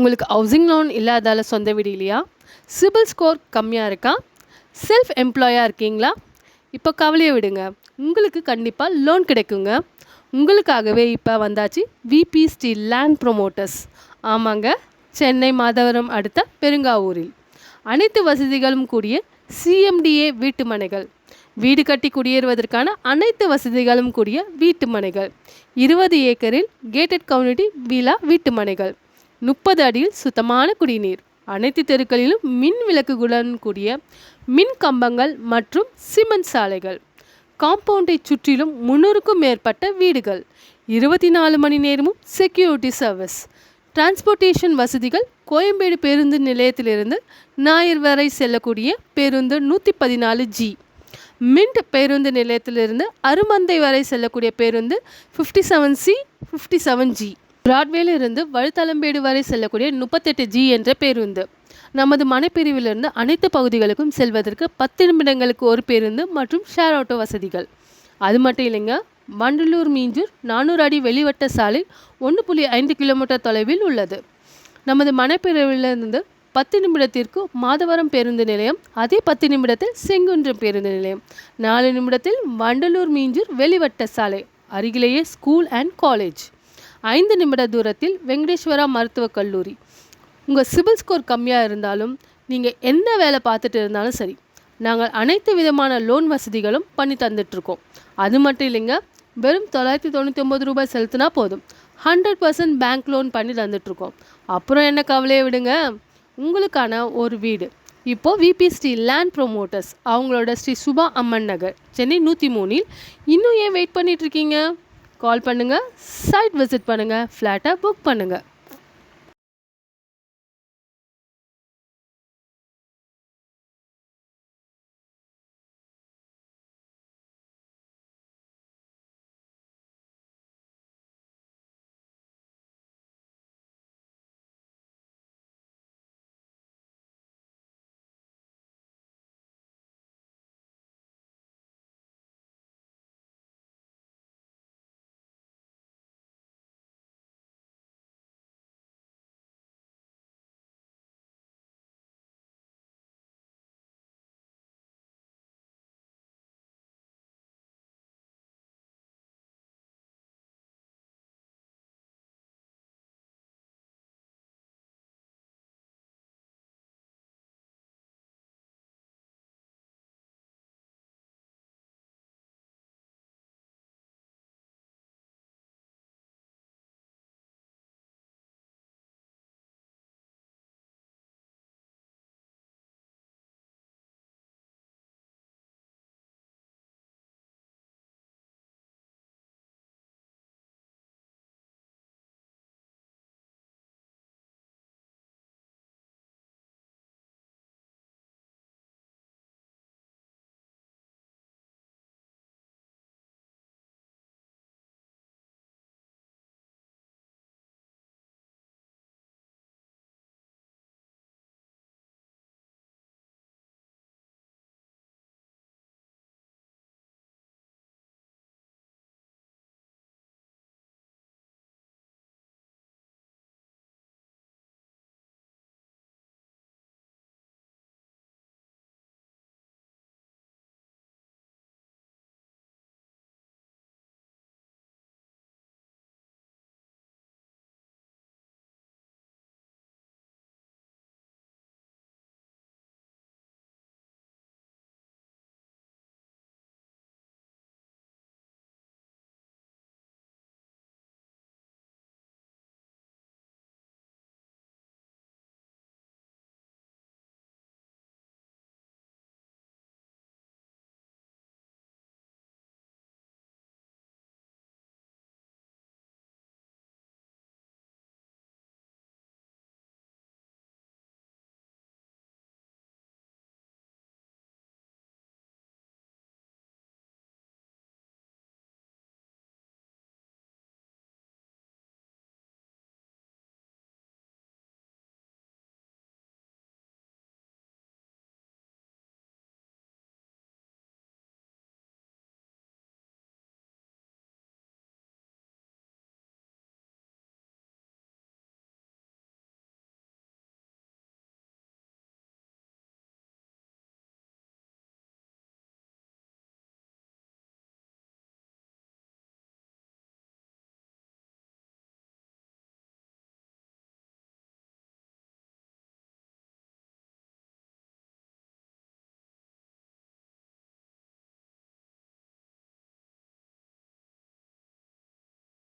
உங்களுக்கு housing loan இல்லாதால சொந்த வீடு இல்லையா? சிபில் ஸ்கோர் கம்மியாக இருக்கா? செல்ஃப் எம்ப்ளாயாக இருக்கீங்களா? இப்போ கவலையை விடுங்க. உங்களுக்கு கண்டிப்பாக லோன் கிடைக்குங்க. உங்களுக்காகவே இப்போ வந்தாச்சு விபி ஸ்டீல் லேண்ட் ப்ரொமோட்டர்ஸ் ஆமாங்க. சென்னை மாதவரம் அடுத்த பெருங்காவூரில். அனைத்து வசதிகளும் கூடிய சிஎம்டிஏ வீட்டு மனைகள். வீடு கட்டி குடியேறுவதற்கான அனைத்து வசதிகளும் கூடிய வீட்டு மனைகள். இருபது ஏக்கரில் கேட்டட் கம்யூனிட்டி விழா வீட்டு மனைகள். முப்பது அடியில் சுத்தமான குடிநீர். அனைத்து தெருக்களிலும் மின் விளக்குகளுடன் கூடிய மின் கம்பங்கள் மற்றும் சிமெண்ட் சாலைகள். காம்பவுண்டை சுற்றிலும் முன்னூறுக்கும் மேற்பட்ட வீடுகள். இருபத்தி நாலு மணி நேரமும் செக்யூரிட்டி சர்வீஸ் டிரான்ஸ்போர்ட்டேஷன் வசதிகள் கோயம்பேடு பேருந்து நிலையத்திலிருந்து ஞாயிறு வரை செல்லக்கூடிய பேருந்து நூற்றி பதினாலு ஜி மின்ட் பேருந்து நிலையத்திலிருந்து அருமந்தை வரை செல்லக்கூடிய பேருந்து fifty seven C fifty seven G பிராட்வேலிருந்து வழுத்தலம்பேடு வரை செல்லக்கூடிய முப்பத்தெட்டு ஜி என்ற பேருந்து. நமது மனைப்பிரிவிலிருந்து அனைத்து பகுதிகளுக்கும் செல்வதற்கு பத்து நிமிடங்களுக்கு ஒரு பேருந்து மற்றும் ஷேர் ஆட்டோ வசதிகள். அது மட்டும் இல்லைங்க வண்டலூர் மீஞ்சூர் நானூறு அடி வெளிவட்ட சாலை ஒன்று புள்ளி ஐந்து கிலோமீட்டர் தொலைவில் உள்ளது. நமது மனைப்பிரிவிலிருந்து பத்து நிமிடத்திற்கு மாதவரம் பேருந்து நிலையம் அதே பத்து நிமிடத்தில் செங்குன்றம் பேருந்து நிலையம் நாலு நிமிடத்தில் வண்டலூர் மீஞ்சூர் வெளிவட்ட சாலை அருகிலேயே ஸ்கூல் அண்ட் காலேஜ். ஐந்து நிமிட தூரத்தில் வெங்கடேஸ்வரா மருத்துவக் கல்லூரி. உங்கள் சிபில் ஸ்கோர் கம்மியாக இருந்தாலும் நீங்கள் எந்த வேலை பார்த்துட்டு இருந்தாலும் சரி நாங்கள் அனைத்து விதமான லோன் வசதிகளும் பண்ணி தந்துட்டுருக்கோம். அது மட்டும் இல்லைங்க வெறும் தொள்ளாயிரத்தி தொண்ணூற்றி ஒம்பது ரூபாய் செலுத்தினா போதும். ஹண்ட்ரட் பர்சன்ட் பேங்க் லோன் பண்ணி தந்துட்டுருக்கோம். அப்புறம் என்ன கவலையை விடுங்க? உங்களுக்கான ஒரு வீடு. இப்போது விபி ஸ்ரீ லேண்ட் ப்ரொமோட்டர்ஸ் அவங்களோட ஸ்ரீ சுபா அம்மன் நகர் சென்னை நூற்றி மூணில். இன்னும் ஏன் வெயிட் பண்ணிகிட்ருக்கீங்க கால் பண்ணுங்கள் சைட் விசிட் பண்ணுங்கள் ஃப்ளாட்டை புக் பண்ணுங்கள்